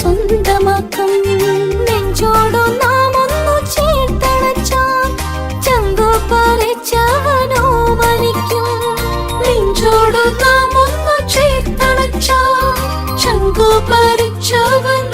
സ്വന്തമാക്കും നെഞ്ചോടു നാം ഒന്നു ചേർത്തണച്ചാൽ ചങ്കോ പറിച്ചാനോ മരിക്കും. നെഞ്ചോടു നാം ഒന്നു ചേർത്തണച്ചാൽ ചങ്കോ പറിച്ചവൻ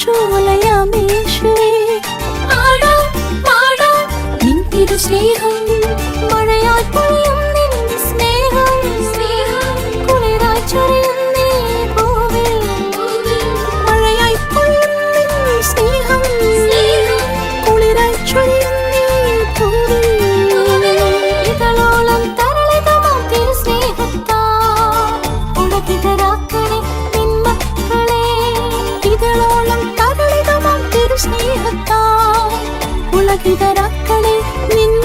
住泪 അളകിതരാക്കളെ നിന്മ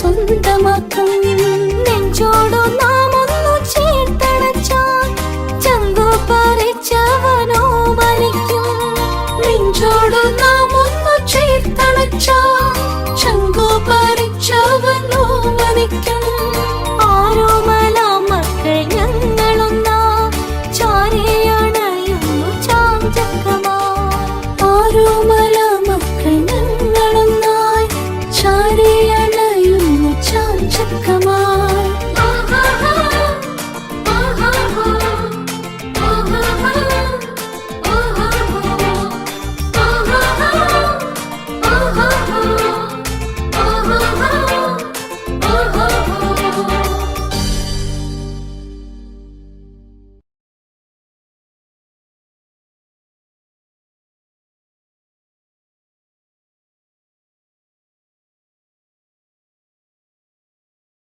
சொந்த